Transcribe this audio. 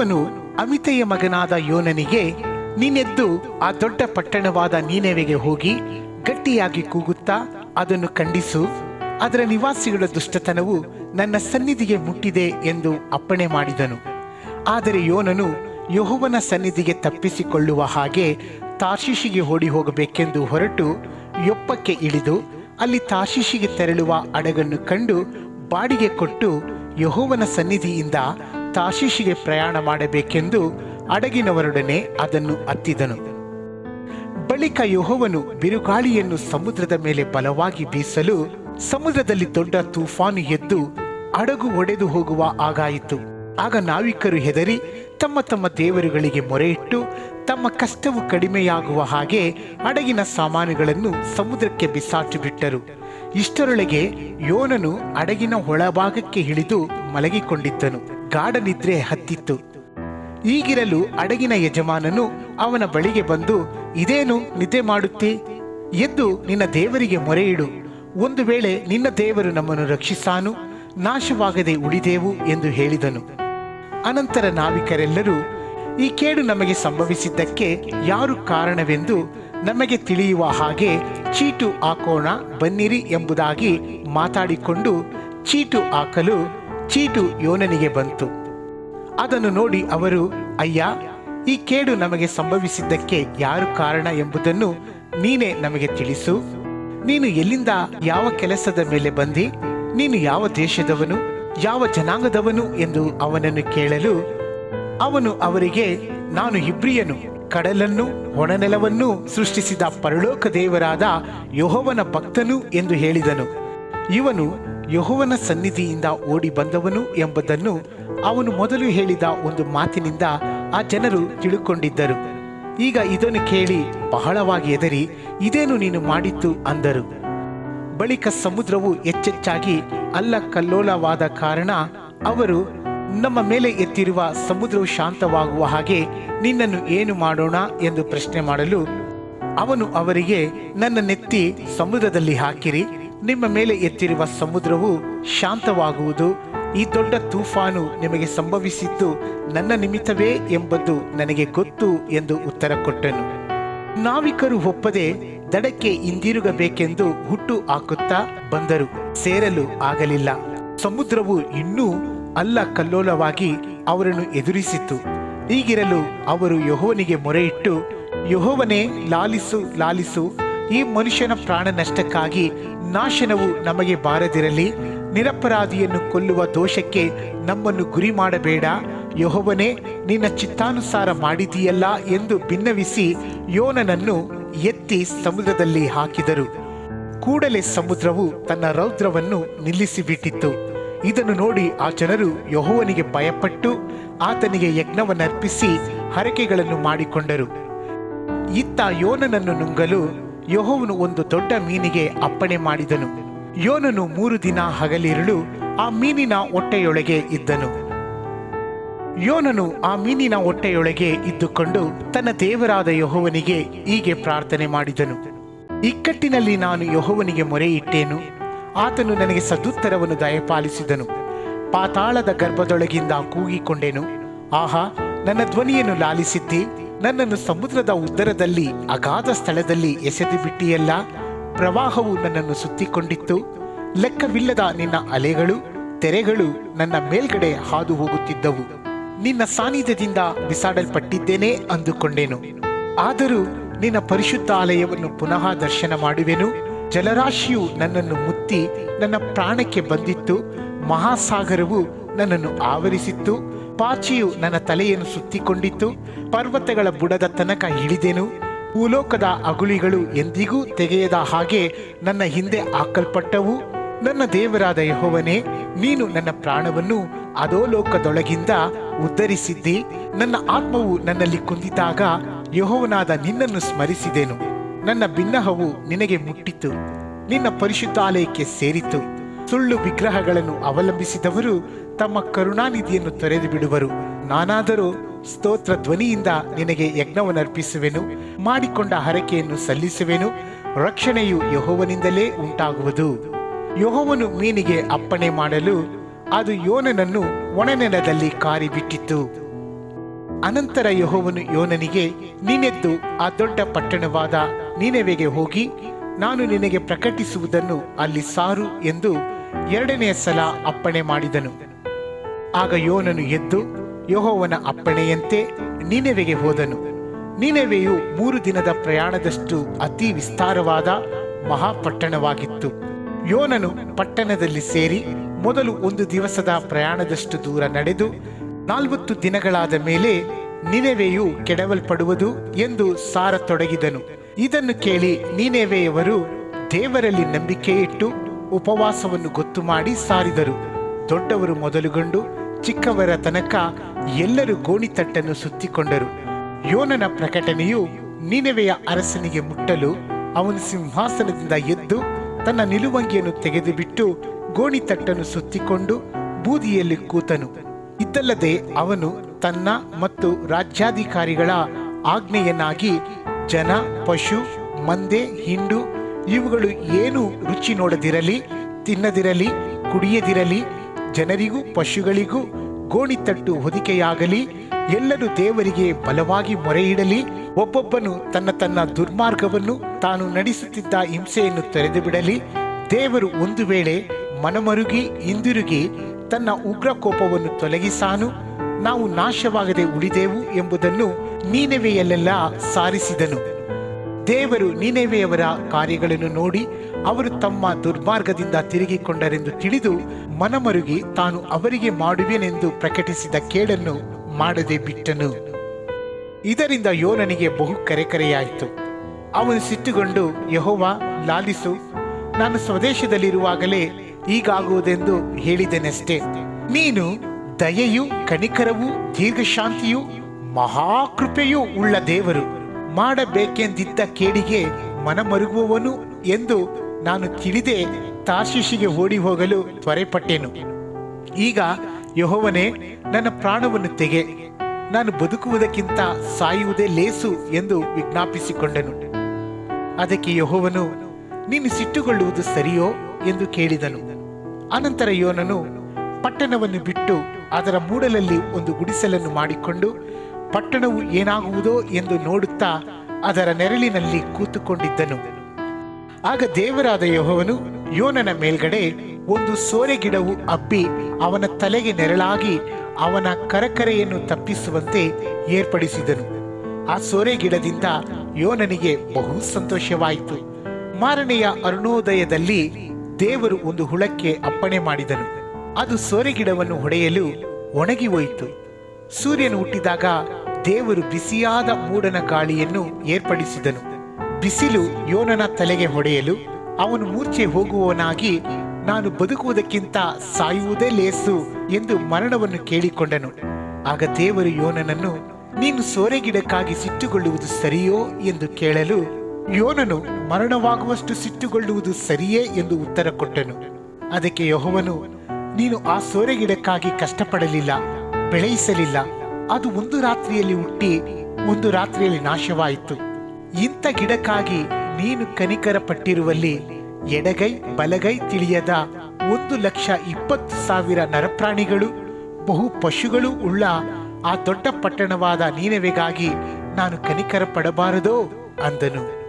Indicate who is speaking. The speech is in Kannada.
Speaker 1: ಯಹೋವನು ಅಮಿತೆಯ ಮಗನಾದ ಯೋನನಿಗೆ, ನೀನೆದ್ದು ಆ ದೊಡ್ಡ ಪಟ್ಟಣವಾದ ನೀನೆವೆಗೆ ಹೋಗಿ ಗಟ್ಟಿಯಾಗಿ ಕೂಗುತ್ತಾ ಅದನ್ನು ಖಂಡಿಸು. ಅದರ ನಿವಾಸಿಗಳ ದುಷ್ಟತನವು ನನ್ನ ಸನ್ನಿಧಿಗೆ ಮುಟ್ಟಿದೆ ಎಂದು ಅಪ್ಪಣೆ ಮಾಡಿದನು. ಆದರೆ ಯೋನನು ಯಹೋವನ ಸನ್ನಿಧಿಗೆ ತಪ್ಪಿಸಿಕೊಳ್ಳುವ ಹಾಗೆ ತಾಶೀಶಿಗೆ ಓಡಿ ಹೋಗಬೇಕೆಂದು ಹೊರಟು ಯೊಪ್ಪಕ್ಕೆ ಇಳಿದು, ಅಲ್ಲಿ ತಾಶೀಶಿಗೆ ತೆರಳುವ ಅಡಗನ್ನು ಕಂಡು ಬಾಡಿಗೆ ಕೊಟ್ಟು ಯಹೋವನ ಸನ್ನಿಧಿಯಿಂದ ತಾರ್ಶಿಷಿಗೆ ಪ್ರಯಾಣ ಮಾಡಬೇಕೆಂದು ಅಡಗಿನವರೊಡನೆ ಅದನ್ನು ಅತ್ತಿದನು. ಬಳಿಕ ಯೋಹವನು ಬಿರುಗಾಳಿಯನ್ನು ಸಮುದ್ರದ ಮೇಲೆ ಬಲವಾಗಿ ಬೀಸಲು ಸಮುದ್ರದಲ್ಲಿ ದೊಡ್ಡ ತೂಫಾನು ಎದ್ದು ಅಡಗು ಒಡೆದು ಹೋಗುವ ಆಗಾಯಿತು ಆಗ ನಾವಿಕರು ಹೆದರಿ ತಮ್ಮ ತಮ್ಮ ದೇವರುಗಳಿಗೆ ಮೊರೆಯಿಟ್ಟು ತಮ್ಮ ಕಷ್ಟವು ಕಡಿಮೆಯಾಗುವ ಹಾಗೆ ಹಡಗಿನ ಸಾಮಾನುಗಳನ್ನು ಸಮುದ್ರಕ್ಕೆ ಬಿಸಾಟಿಬಿಟ್ಟರು ಇಷ್ಟರೊಳಗೆ ಯೋನನು ಅಡಗಿನ ಒಳಭಾಗಕ್ಕೆ ಇಳಿದು ಮಲಗಿಕೊಂಡಿದ್ದನು. ಗಾಢ ನಿದ್ರೆ ಹತ್ತಿತ್ತು. ಈಗಿರಲು ಅಡಗಿನ ಯಜಮಾನನು ಅವನ ಬಳಿಗೆ ಬಂದು, ಇದೇನು ನಿದ್ದೆ ಮಾಡುತ್ತಿ? ಎದ್ದು ನಿನ್ನ ದೇವರಿಗೆ ಮೊರೆಯಿಡು. ಒಂದು ವೇಳೆ ನಿನ್ನ ದೇವರು ನಮ್ಮನ್ನು ರಕ್ಷಿಸಾನು, ನಾಶವಾಗದೆ ಉಳಿದೆವು ಎಂದು ಹೇಳಿದನು. ಅನಂತರ ನಾವಿಕರೆಲ್ಲರೂ, ಈ ಕೇಡು ನಮಗೆ ಸಂಭವಿಸಿದ್ದಕ್ಕೆ ಯಾರು ಕಾರಣವೆಂದು ನಮಗೆ ತಿಳಿಯುವ ಹಾಗೆ ಚೀಟು ಹಾಕೋಣ, ಬನ್ನಿರಿ ಎಂಬುದಾಗಿ ಮಾತಾಡಿಕೊಂಡು, ಚೀಟು ಹಾಕಲು ಚೀಟು ಯೋನನಿಗೆ ಬಂತು. ಅದನ್ನು ನೋಡಿ ಅವರು, ಅಯ್ಯ, ಈ ಕೇಡು ನಮಗೆ ಸಂಭವಿಸಿದ್ದಕ್ಕೆ ಯಾರು ಕಾರಣ ಎಂಬುದನ್ನು ನೀನೇ ನಮಗೆ ತಿಳಿಸು. ನೀನು ಎಲ್ಲಿಂದ ಯಾವ ಕೆಲಸದ ಮೇಲೆ ಬಂದಿ? ನೀನು ಯಾವ ದೇಶದವನು? ಯಾವ ಜನಾಂಗದವನು? ಎಂದು ಅವನನ್ನು ಕೇಳಲು, ಅವನು ಅವರಿಗೆ, ನಾನು ಇಬ್ರಿಯನು ಕಡಲನ್ನು, ಒಣನೆಲವನ್ನು ಸೃಷ್ಟಿಸಿದ ಪರಲೋಕ ದೇವರಾದ ಯೆಹೋವನ ಭಕ್ತನು ಎಂದು ಹೇಳಿದನು. ಇವನು ಯೆಹೋವನ ಸನ್ನಿಧಿಯಿಂದ ಓಡಿ ಬಂದವನು ಎಂಬುದನ್ನು ಅವನು ಮೊದಲು ಹೇಳಿದ ಒಂದು ಮಾತಿನಿಂದ ಆ ಜನರು ತಿಳುಕೊಂಡಿದ್ದರು. ಈಗ ಇದನ್ನು ಕೇಳಿ ಬಹಳವಾಗಿ ಎದರಿ ಇದೇನು ನೀನು ಮಾಡಿತ್ತು ಅಂದರು. ಬಳಿಕ ಸಮುದ್ರವು ಹೆಚ್ಚೆಚ್ಚಾಗಿ ಅಲ್ಲ ಕಲ್ಲೋಲವಾದ ಕಾರಣ ಅವರು, ನಮ್ಮ ಮೇಲೆ ಎತ್ತಿರುವ ಸಮುದ್ರವು ಶಾಂತವಾಗುವ ಹಾಗೆ ನಿನ್ನನ್ನು ಏನು ಮಾಡೋಣ? ಎಂದು ಪ್ರಶ್ನೆ ಮಾಡಲು ಅವನು ಅವರಿಗೆ, ನನ್ನ ನೆತ್ತಿ ಸಮುದ್ರದಲ್ಲಿ ಹಾಕಿರಿ ನಿಮ್ಮ ಮೇಲೆ ಎತ್ತಿರುವ ಸಮುದ್ರವು ಶಾಂತವಾಗುವುದು. ಈ ದೊಡ್ಡ ತೂಫಾನು ನಿಮಗೆ ಸಂಭವಿಸಿದ್ದು ನನ್ನ ನಿಮಿತ್ತವೇ ಎಂಬುದು ನನಗೆ ಗೊತ್ತು ಎಂದು ಉತ್ತರ ಕೊಟ್ಟನು. ನಾವಿಕರು ಒಪ್ಪದೆ ದಡಕ್ಕೆ ಹಿಂದಿರುಗಬೇಕೆಂದು ಹುಟ್ಟು ಹಾಕುತ್ತಾ ಬಂದರು. ಸೇರಲು ಆಗಲಿಲ್ಲ. ಸಮುದ್ರವು ಇನ್ನೂ ಅಲ್ಲ ಕಲ್ಲೋಲವಾಗಿ ಅವರನ್ನು ಎದುರಿಸಿತು. ಹೀಗಿರಲು ಅವರು ಯಹೋವನಿಗೆ ಮೊರೆಯಿಟ್ಟು, ಯಹೋವನೇ, ಲಾಲಿಸು ಲಾಲಿಸು ಈ ಮನುಷ್ಯನ ಪ್ರಾಣ ನಷ್ಟಕ್ಕಾಗಿ ನಾಶನವು ನಮಗೆ ಬಾರದಿರಲಿ, ನಿರಪರಾಧಿಯನ್ನು ಕೊಲ್ಲುವ ದೋಷಕ್ಕೆ ನಮ್ಮನ್ನು ಗುರಿ ಮಾಡಬೇಡ. ಯಹೋವನೇ, ನಿನ್ನ ಚಿತ್ತಾನುಸಾರ ಮಾಡಿದೀಯಲ್ಲ ಎಂದು ಭಿನ್ನವಿಸಿ ಯೋನನನ್ನು ಎತ್ತಿ ಸಮುದ್ರದಲ್ಲಿ ಹಾಕಿದರು. ಕೂಡಲೇ ಸಮುದ್ರವು ತನ್ನ ರೌದ್ರವನ್ನು ನಿಲ್ಲಿಸಿಬಿಟ್ಟಿತ್ತು. ಇದನ್ನು ನೋಡಿ ಆ ಜನರು ಯಹೋವನಿಗೆ ಭಯಪಟ್ಟು ಆತನಿಗೆ ಯಜ್ಞವನ್ನರ್ಪಿಸಿ ಹರಕೆಗಳನ್ನು ಮಾಡಿಕೊಂಡರು. ಇತ್ತ ಯೋನನನ್ನು ನುಂಗಲು ಯಹೋವನು ಒಂದು ದೊಡ್ಡ ಮೀನಿಗೆ ಅಪ್ಪಣೆ ಮಾಡಿದನು. ಯೋನನು ಮೂರು ದಿನ ಹಗಲಿರುಳು ಆ ಮೀನಿನ ಹೊಟ್ಟೆಯೊಳಗೆ ಇದ್ದನು. ಯೋನನು ಆ ಮೀನಿನ ಹೊಟ್ಟೆಯೊಳಗೆ ಇದ್ದುಕೊಂಡು ತನ್ನ ದೇವರಾದ ಯಹೋವನಿಗೆ ಹೀಗೆ ಪ್ರಾರ್ಥನೆ ಮಾಡಿದನು. ಇಕ್ಕಟ್ಟಿನಲ್ಲಿ ನಾನು ಯಹೋವನಿಗೆ ಮೊರೆಯಿಟ್ಟೇನು? ಆತನು ನನಗೆ ಸದುತ್ತರವನ್ನು ದಯಪಾಲಿಸಿದನು. ಪಾತಾಳದ ಗರ್ಭದೊಳಗಿಂದ ಕೂಗಿಕೊಂಡೆನು. ಆಹಾ, ನನ್ನ ಧ್ವನಿಯನ್ನು ಲಾಲಿಸಿದ್ದಿ. ನನ್ನನ್ನು ಸಮುದ್ರದ ಉದ್ದರದಲ್ಲಿ, ಅಗಾಧ ಸ್ಥಳದಲ್ಲಿ ಎಸೆದು ಬಿಟ್ಟಿಯಲ್ಲ, ಪ್ರವಾಹವು ನನ್ನನ್ನು ಸುತ್ತಿಕೊಂಡಿತ್ತು. ಲೆಕ್ಕವಿಲ್ಲದ ನಿನ್ನ ಅಲೆಗಳು, ತೆರೆಗಳು ನನ್ನ ಮೇಲ್ಗಡೆ ಹಾದು ಹೋಗುತ್ತಿದ್ದವು ನಿನ್ನ ಸಾನ್ನಿಧ್ಯದಿಂದ ಬಿಸಾಡಲ್ಪಟ್ಟಿದ್ದೇನೆ ಅಂದುಕೊಂಡೆನು. ಆದರೂ ನಿನ್ನ ಪರಿಶುದ್ಧ ಆಲಯವನ್ನು ಪುನಃ ದರ್ಶನ ಮಾಡುವೆನು. ಜಲರಾಶಿಯು ನನ್ನನ್ನು ಮುತ್ತಿ ನನ್ನ ಪ್ರಾಣಕ್ಕೆ ಬಂದಿತ್ತು. ಮಹಾಸಾಗರವು ನನ್ನನ್ನು ಆವರಿಸಿತ್ತು. ಪಾಚಿಯು ನನ್ನ ತಲೆಯನ್ನು ಸುತ್ತಿಕೊಂಡಿತ್ತು ಪರ್ವತಗಳ ಬುಡದ ತನಕ ಇಳಿದೆನು. ಭೂಲೋಕದ ಅಗುಳಿಗಳು ಎಂದಿಗೂ ತೆಗೆಯದ ಹಾಗೆ ನನ್ನ ಹಿಂದೆ ಹಾಕಲ್ಪಟ್ಟವು. ನನ್ನ ದೇವರಾದ ಯಹೋವನೇ, ನೀನು ನನ್ನ ಪ್ರಾಣವನ್ನು ಅಧೋಲೋಕದೊಳಗಿಂದ ಉದ್ಧರಿಸಿದ್ದಿ. ನನ್ನ ಆತ್ಮವು ನನ್ನಲ್ಲಿ ಕುಂದಿದಾಗ ಯಹೋವನಾದ ನಿನ್ನನ್ನು ಸ್ಮರಿಸಿದೆನು. ನನ್ನ ಬಿನ್ನಹವು ನಿನಗೆ ಮುಟ್ಟಿತು. ನಿನ್ನ ಪರಿಶುದ್ಧಾಲಯಕ್ಕೆ ಸೇರಿತು. ಸುಳ್ಳು ವಿಗ್ರಹಗಳನ್ನು ಅವಲಂಬಿಸಿದವರು ತಮ್ಮ ಕರುಣಾನಿಧಿಯನ್ನು ತೊರೆದು ಬಿಡುವರು. ನಾನಾದರೂ ಸ್ತೋತ್ರ ಧ್ವನಿಯಿಂದ ನಿನಗೆ ಯಜ್ಞವನ್ನರ್ಪಿಸುವೆನು ಮಾಡಿಕೊಂಡ ಹರಕೆಯನ್ನು ಸಲ್ಲಿಸುವೆನು, ರಕ್ಷಣೆಯು ಯಹೋವನಿಂದಲೇ ಉಂಟಾಗುವುದು. ಯಹೋವನು ಮೀನಿಗೆ ಅಪ್ಪಣೆ ಮಾಡಲು ಅದು ಯೋನನನ್ನು ಒಣನೆಲದಲ್ಲಿ ಕಾರಿಬಿಟ್ಟಿತು. ಅನಂತರ ಯಹೋವನು ಯೋನನಿಗೆ, ನೀನೆದ್ದು ಆ ದೊಡ್ಡ ಪಟ್ಟಣವಾದ ನೀನೆವೆಗೆ ಹೋಗಿ, ನಾನು ನಿನಗೆ ಪ್ರಕಟಿಸುವುದನ್ನು ಅಲ್ಲಿ ಸಾರು ಎಂದು ಎರಡನೆಯ ಸಲ ಅಪ್ಪಣೆ ಮಾಡಿದನು. ಆಗ ಯೋನನು ಎದ್ದು, ಯೋಹೋವನ ಅಪ್ಪಣೆಯಂತೆ ನೀನೆವೆಗೆ ಹೋದನು. ನಿನವೆಯು ಮೂರು ದಿನದ ಪ್ರಯಾಣದಷ್ಟು ಅತಿ ವಿಸ್ತಾರವಾದ ಮಹಾಪಟ್ಟಣವಾಗಿತ್ತು. ಯೋನನು ಪಟ್ಟಣದಲ್ಲಿ ಸೇರಿ ಮೊದಲು ಒಂದು ದಿವಸದ ಪ್ರಯಾಣದಷ್ಟು ದೂರ ನಡೆದು, ನಾಲ್ವತ್ತು ದಿನಗಳಾದ ಮೇಲೆ ನಿನವೆಯು ಕೆಡವಲ್ಪಡುವುದು ಎಂದು ಸಾರತೊಡಗಿದನು. ಇದನ್ನು ಕೇಳಿ ನಿನವೆಯವರು ದೇವರಲ್ಲಿ ನಂಬಿಕೆ ಇಟ್ಟು ಉಪವಾಸವನ್ನು ಗೊತ್ತು ಮಾಡಿ ಸಾರಿದರು. ದೊಡ್ಡವರು ಮೊದಲುಗೊಂಡು ಚಿಕ್ಕವರ ತನಕ ಎಲ್ಲರೂ ಗೋಣಿತಟ್ಟನ್ನು ಸುತ್ತಿಕೊಂಡರು. ಯೋನನ ಪ್ರಕಟಣೆಯು ನೀನವೆಯ ಅರಸನಿಗೆ ಮುಟ್ಟಲು ಅವನು ಸಿಂಹಾಸನದಿಂದ ಎದ್ದು ತನ್ನ ನಿಲುವಂಗಿಯನ್ನು ತೆಗೆದುಬಿಟ್ಟು ಗೋಣಿತಟ್ಟನ್ನು ಸುತ್ತಿಕೊಂಡು ಬೂದಿಯಲ್ಲಿ ಕೂತನು. ಇದಲ್ಲದೆ ಅವನು ತನ್ನ ಮತ್ತು ರಾಜ್ಯಾಧಿಕಾರಿಗಳ ಆಜ್ಞೆಯನ್ನಾಗಿ ಜನ, ಪಶು, ಮಂದೆ, ಹಿಂಡು ಇವುಗಳು ಏನು ರುಚಿ ನೋಡದಿರಲಿ, ತಿನ್ನದಿರಲಿ, ಕುಡಿಯದಿರಲಿ ಜನರಿಗೂ ಪಶುಗಳಿಗೂ ಗೋಣಿತಟ್ಟು ಹೊದಿಕೆಯಾಗಲಿ, ಎಲ್ಲರೂ ದೇವರಿಗೆ ಬಲವಾಗಿ ಮೊರೆಯಿಡಲಿ. ಒಬ್ಬೊಬ್ಬನು ತನ್ನ ತನ್ನ ದುರ್ಮಾರ್ಗವನ್ನು ತಾನು ನಡೆಸುತ್ತಿದ್ದ ಹಿಂಸೆಯನ್ನು ತೊರೆದು ಬಿಡಲಿ ದೇವರು ಒಂದು ವೇಳೆ ಮನಮರುಗಿ, ಹಿಂದಿರುಗಿ ತನ್ನ ಉಗ್ರ ಕೋಪವನ್ನು ತೊಲಗಿಸಾನು, ನಾವು ನಾಶವಾಗದೆ ಉಳಿದೆವು ಎಂಬುದನ್ನು ನೀನವೆಯಲ್ಲೆಲ್ಲ ಸಾರಿಸಿದನು. ದೇವರು ನೀನವೆಯವರ ಕಾರ್ಯಗಳನ್ನು ನೋಡಿ, ಅವರು ತಮ್ಮ ದುರ್ಮಾರ್ಗದಿಂದ ತಿರುಗಿಕೊಂಡರೆಂದು ತಿಳಿದು ಮನಮರುಗಿ ತಾನು ಅವರಿಗೆ ಮಾಡುವೆನೆಂದು ಪ್ರಕಟಿಸಿದ ಕೇಡನ್ನು ಮಾಡದೆ ಬಿಟ್ಟನು. ಇದರಿಂದ ಯೋನನಿಗೆ ಬಹು ಕರೆಕರೆಯಾಯಿತು. ಅವನು ಸಿಟ್ಟುಗೊಂಡು, ಯಹೋವ, ಲಾಲಿಸು. ನಾನು ಸ್ವದೇಶದಲ್ಲಿರುವಾಗಲೇ ಈಗಾಗುವುದೆಂದು ಹೇಳಿದೆನಷ್ಟೇ. ನೀನು ದಯೆಯು ಕಣಿಕರವೂ ದೀರ್ಘಶಾಂತಿಯೂ, ಮಹಾಕೃಪೆಯೂ ಉಳ್ಳ ದೇವರು. ಮಾಡಬೇಕೆಂದಿದ್ದ ಕೇಡಿಗೆ ಮನಮರುಗುವವನು ಎಂದು ನಾನು ತಿಳಿದೇ. ತಾಶಿಷಿಗೆ ಓಡಿ ಹೋಗಲು ತ್ವರೆಪಟ್ಟೆನು. ಈಗ ಯಹೋವನೇ, ನನ್ನ ಪ್ರಾಣವನ್ನು ತೆಗೆ. ನಾನು ಬದುಕುವುದಕ್ಕಿಂತ ಸಾಯುವುದೇ ಲೇಸು ಎಂದು ವಿಜ್ಞಾಪಿಸಿಕೊಂಡನು. ಅದಕ್ಕೆ ಯಹೋವನು, ನೀನು ಸಿಟ್ಟುಗೊಳ್ಳುವುದು ಸರಿಯೋ ಎಂದು ಕೇಳಿದನು. ಅನಂತರ ಯೋನನು ಪಟ್ಟಣವನ್ನು ಬಿಟ್ಟು ಅದರ ಮೂಡಲಲ್ಲಿ ಒಂದು ಗುಡಿಸಲನ್ನು ಮಾಡಿಕೊಂಡು, ಪಟ್ಟಣವು ಏನಾಗುವುದೋ ಎಂದು ನೋಡುತ್ತಾ ಅದರ ನೆರಳಿನಲ್ಲಿ ಕೂತುಕೊಂಡಿದ್ದನು. ಆಗ ದೇವರಾದ ಯೆಹೋವನು ಯೋನನ ಮೇಲ್ಗಡೆ ಒಂದು ಸೋರೆ ಗಿಡವು ಅಬ್ಬಿ ಅವನ ತಲೆಗೆ ನೆರಳಾಗಿ ಅವನ ಕರಕರೆಯನ್ನು ತಪ್ಪಿಸುವಂತೆ ಏರ್ಪಡಿಸಿದನು. ಆ ಸೋರೆ ಗಿಡದಿಂದ ಯೋನನಿಗೆ ಬಹು ಸಂತೋಷವಾಯಿತು. ಮಾರನೆಯ ಅರುಣೋದಯದಲ್ಲಿ ದೇವರು ಒಂದು ಹುಳಕ್ಕೆ ಅಪ್ಪಣೆ ಮಾಡಿದನು. ಅದು ಸೋರೆ ಗಿಡವನ್ನು ಹೊಡೆಯಲು ಒಣಗಿ ಹೋಯಿತು. ಸೂರ್ಯನು ಹುಟ್ಟಿದಾಗ ದೇವರು ಬಿಸಿಯಾದ ಮೂಡನ ಗಾಳಿಯನ್ನು ಏರ್ಪಡಿಸಿದನು. ಬಿಸಿಲು ಯೋನನ ತಲೆಗೆ ಹೊಡೆಯಲು ಅವನು ಮೂರ್ಛೆ ಹೋಗುವವನಾಗಿ ನಾನು ಬದುಕುವುದಕ್ಕಿಂತ ಸಾಯುವುದೇ ಲೇಸು ಎಂದು ಮರಣವನ್ನು ಕೇಳಿಕೊಂಡನು. ಆಗ ದೇವರು ಯೋನನನ್ನು, ನೀನು ಸೋರೆಗಿಡಕ್ಕಾಗಿ ಸಿಟ್ಟುಗೊಳ್ಳುವುದು ಸರಿಯೋ ಎಂದು ಕೇಳಲು ಯೋನನು, ಮರಣವಾಗುವಷ್ಟು ಸಿಟ್ಟುಗೊಳ್ಳುವುದು ಸರಿಯೇ ಎಂದು ಉತ್ತರ ಕೊಟ್ಟನು. ಅದಕ್ಕೆ ಯಹೋವನು, ನೀನು ಆ ಸೋರೆಗಿಡಕ್ಕಾಗಿ ಕಷ್ಟಪಡಲಿಲ್ಲ, ಬೆಳೆಯಿಸಲಿಲ್ಲ. ಅದು ಒಂದು ರಾತ್ರಿಯಲ್ಲಿ ಹುಟ್ಟಿ, ಒಂದು ರಾತ್ರಿಯಲ್ಲಿ ನಾಶವಾಯಿತು. ಇಂಥ ಗಿಡಕ್ಕಾಗಿ ನೀನು ಕನಿಕರ ಪಟ್ಟಿರುವಲ್ಲಿ ಎಡಗೈ ಬಲಗೈ ತಿಳಿಯದ ಒಂದು ಲಕ್ಷ ಇಪ್ಪತ್ತು ಸಾವಿರ ನರಪ್ರಾಣಿಗಳು, ಬಹು ಪಶುಗಳು ಉಳ್ಳ ಆ ದೊಡ್ಡ ಪಟ್ಟಣವಾದ ನೀನವೆಗಾಗಿ ನಾನು ಕನಿಕರ ಪಡಬಾರದೋ ಅಂದನು.